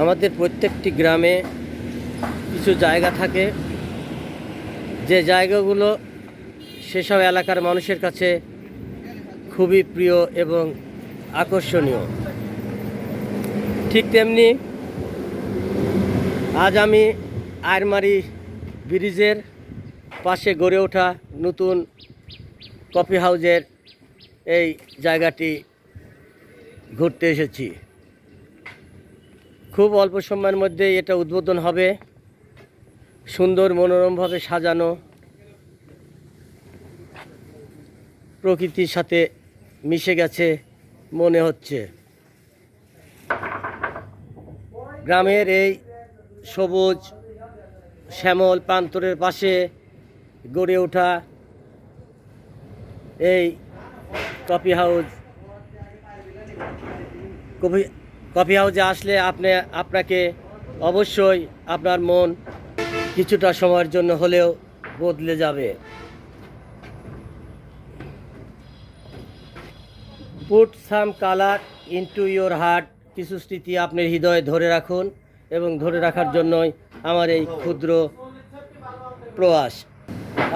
আমাদের প্রত্যেকটি গ্রামে কিছু জায়গা থাকে। যে জায়গাগুলো সেসব এলাকার মানুষের কাছে খুবই প্রিয় এবং আকর্ষণীয়। ঠিক তেমনি আজ আমি আয়রমারি ব্রিজের পাশে গড়ে ওঠা নতুন কফি হাউজের এই জায়গাটি ঘুরতে এসেছি। খুব অল্প সময়ের মধ্যে এটা উদ্বোধন হবে। সুন্দর মনোরমভাবে সাজানো। প্রকৃতির সাথে মিশে গেছে মনে হচ্ছে। গ্রামের এই সবুজ, শ্যামল প্রান্তরের পাশে গড়ে ওঠা এই কফি হাউস। কফি কফি হাউসে আসলে আপনি, আপনাকে অবশ্যই আপনার মন কিছুটা সময়ের জন্য হলেও বদলে যাবে। Put some colour into your heart কিছু স্মৃতি আপনার হৃদয়ে ধরে রাখুন এবং ধরে রাখার জন্যই আমার এই ক্ষুদ্র প্রয়াস।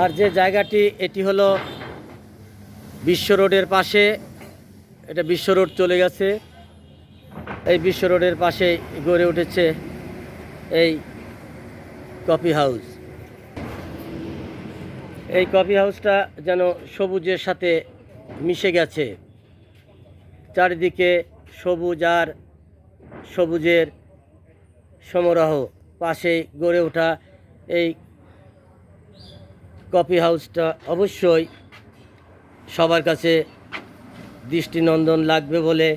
আর যে জায়গাটি, এটি হলো বিশ্ব রোডের পাশে। এটা বিশ্ব রোড চলে গেছে। এই বিশ্ব রোডের পাশে গড়ে উঠেছে এই কফি হাউস। এই কফি হাউসটা যেন সবুজের সাথে মিশে গেছে। চারিদিকে সবুজ আর সবুজের সমারোহ পাশে গড়ে ওঠা এই কফি হাউসটা অবশ্যই সবার কাছে দৃষ্টিনন্দন লাগবে বলে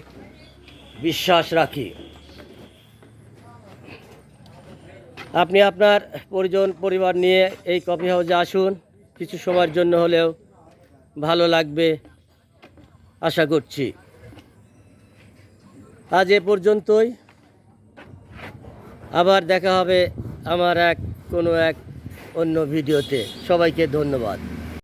বিশ্বাস রাখি। আপনি আপনার পরিজন, পরিবার নিয়ে এই কফি হাউসে আসুন। কিছু সময়ের জন্য হলেও ভালো লাগবে, আশা করছি। আজ এ পর্যন্তই। আবার দেখা হবে আমার এক, কোনো এক অন্য ভিডিওতে। সবাইকে ধন্যবাদ।